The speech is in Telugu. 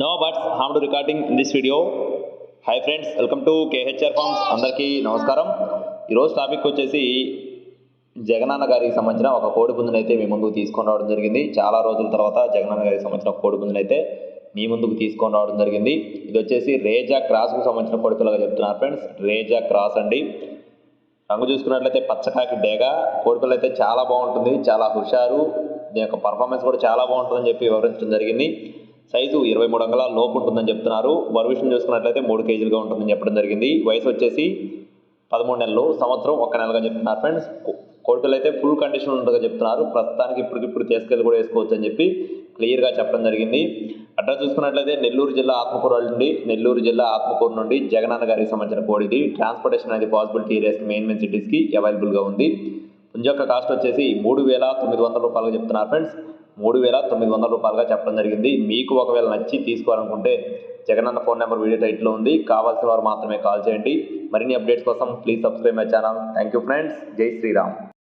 No birds harm to recording in this video hi friends welcome to KHR farms అందరికీ నమస్కారం. ఈరోజు టాపిక్ వచ్చేసి జగనన్న గారికి సంబంధించిన ఒక కోడి పుంజుని అయితే మీ ముందుకు తీసుకొని రావడం జరిగింది. చాలా రోజుల తర్వాత జగనన్న గారికి సంబంధించిన కోడి పుంజుని అయితే మీ ముందుకు తీసుకొని రావడం జరిగింది. ఇది వచ్చేసి రేజా క్రాస్కు సంబంధించిన కోడి పిల్లగా చెప్తున్నారు ఫ్రెండ్స్ రేజా క్రాస్ అండి. రంగు చూసుకున్నట్లయితే పచ్చకాకి డేగ. కోడిపిల్ల అయితే చాలా బాగుంటుంది. చాలా హుషారు. దీని యొక్క పర్ఫార్మెన్స్ కూడా చాలా బాగుంటుందని చెప్పి వివరించడం జరిగింది. సైజు ఇరవై మూడు అంగళాల లోపు ఉంటుందని చెప్తున్నారు. బరువు విషయం చూసుకున్నట్లయితే మూడు కేజీలుగా ఉంటుందని చెప్పడం జరిగింది. వయసు వచ్చేసి పదమూడు నెలలు సంవత్సరం ఒక నెలగా చెప్తున్నారు ఫ్రెండ్స్. కోడిపిల్ల అయితే ఫుల్ కండిషన్ ఉంటుందిగా చెప్తున్నారు. ప్రస్తుతానికి ఇప్పటికిప్పుడు తీసుకెళ్ళి కూడా వేసుకోవచ్చు అని చెప్పి క్లియర్గా చెప్పడం జరిగింది. అడ్రస్ చూసుకున్నట్లయితే నెల్లూరు జిల్లా ఆత్మకూరు నుండి నెల్లూరు జిల్లా ఆత్మకూరు నుండి జగనన్న గారికి సంబంధించిన కోడిది ట్రాన్స్పోర్టేషన్ అనేది పాసిబిలిటీ రేస్ మెయిన్ మెయిన్ సిటీస్కి అవైలబుల్గా ఉంది. పుంజ యొక్క కాస్ట్ వచ్చేసి మూడు వేల తొమ్మిది వందల రూపాయలుగా చెప్తున్నారు ఫ్రెండ్స్ మూడు వేల తొమ్మిది వందల రూపాయలుగా చెప్పడం జరిగింది. మీకు ఒకవేళ నచ్చి తీసుకోవాలనుకుంటే జగనన్న ఫోన్ నెంబర్ వీడియో టైట్లో ఉంది. కావాల్సిన వారు మాత్రమే కాల్ చేయండి. మరిన్ని అప్డేట్స్ కోసం please subscribe my channel thank you friends జై శ్రీరామ్.